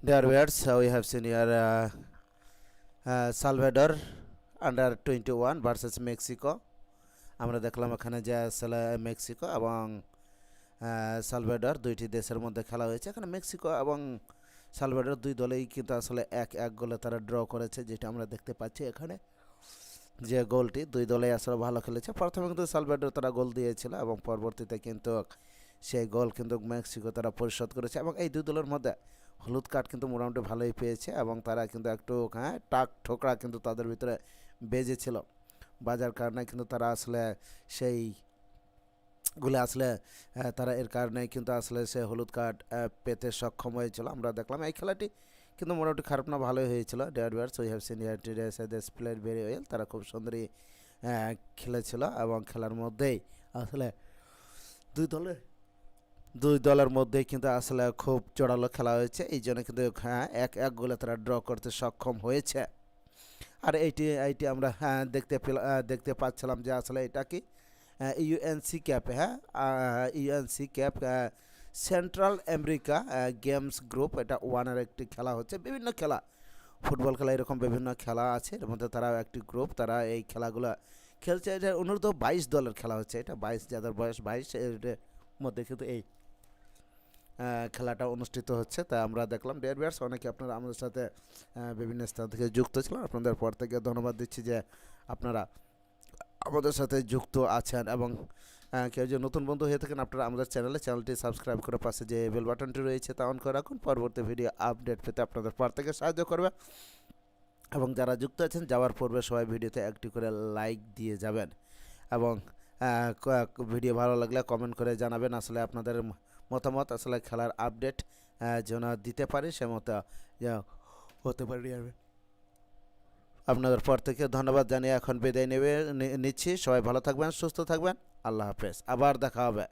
Dear viewers, uh, we have seen here uh, uh, Salvador under 21 versus Mexico. আমরা দেখলাম এখানে যে আসলে মেক্সিকো এবং সালভাডর দুইটি দেশের মধ্যে খেলা হয়েছে। এখানে মেক্সিকো এবং সালভাডর দুই দলেই কিন্তু আসলে এক এক গোলে তারা ড্র করেছে যেটা আমরা দেখতে পাচ্ছি এখানে। যে গোলটি দুই দলেই আসলে ভালো খেলেছে। প্রথমে কিন্তু সালভাডর তারা গোল দিয়েছিল এবং পরবর্তীতে কিন্তু সেই গোল কিন্তু মেক্সিকো তারা পরিশোধ করেছে এবং এই দুই দলের মধ্যে হলুদ কার্ড কিন্তু মোটামুটি ভালোই পেয়েছে এবং তারা কিন্তু একটু হ্যাঁ টাক ঠোকরা কিন্তু তাদের ভিতরে বেজেছিল। বাজার কারণে কিন্তু তারা আসলে সেই গুলো আসলে তারা এর কারণে কিন্তু আসলে সে হলুদ কার্ড পেতে সক্ষম হয়েছিল। আমরা দেখলাম এই খেলাটি কিন্তু মোটামুটি খারাপ না ভালোই হয়েছিল। There bears we have seen year player very well তারা খুব সুন্দরই আহ, খেলেছিল এবং খেলার মধ্যেই আসলে দুই দলের দুই দলের মধ্যে কিন্তু আসলে খুব জোরালো খেলা হয়েছে। এই জন্য কিন্তু হ্যাঁ এক এক গোলে তারা ড্র করতে সক্ষম হয়েছে। আর এইটি এইটি আমরা হ্যাঁ দেখতে দেখতে পাচ্ছিলাম যে আসলে এটা কি ইউএনসি ক্যাপ হ্যাঁ UNC cap central America games group এটা ওয়ানের একটি খেলা হচ্ছে। বিভিন্ন খেলা, ফুটবল খেলা এরকম বিভিন্ন খেলা আছে। এর মধ্যে তারা একটি গ্রুপ তারা এই খেলাগুলো খেলছে। এটা অনূর্ধ্ব বাইশ দলের খেলা হচ্ছে। এটা বাইশ, যাদের বয়স বাইশ এর মধ্যে কিন্তু এই খেলাটা অনুষ্ঠিত হচ্ছে। তা আমরা দেখলাম ডেয়ার বিয়ার্স অনেকে আপনারা আমাদের সাথে বিভিন্ন স্থান থেকে যুক্ত ছিলেন। আপনাদের পর থেকে ধন্যবাদ দিচ্ছি যে আপনারা আমাদের সাথে যুক্ত আছেন এবং কেউ যে নতুন বন্ধু হয়ে থাকেন আপনারা আমাদের চ্যানেলে, চ্যানেলটি সাবস্ক্রাইব করে পাশে যে বেল বাটনটি রয়েছে তা অন করে রাখুন। পরবর্তী ভিডিও আপডেট পেতে আপনাদের পর থেকে সাহায্য করবে। এবং যারা যুক্ত আছেন, যাওয়ার পূর্বে সবাই ভিডিওতে একটি করে লাইক দিয়ে যাবেন। এবং ভিডিও ভালো লাগলে কমেন্ট করে জানাবেন। আসলে আপনাদের মতামত আসলে খেলার আপডেট যেন দিতে পারি সে মতো হতে পারি আপনাদের পর থেকে ধন্যবাদ জানিয়ে এখন বিদায় নেবে নিচ্ছি। সবাই ভালো থাকবেন, সুস্থ থাকবেন। আল্লাহ হাফেজ। আবার দেখা হবে।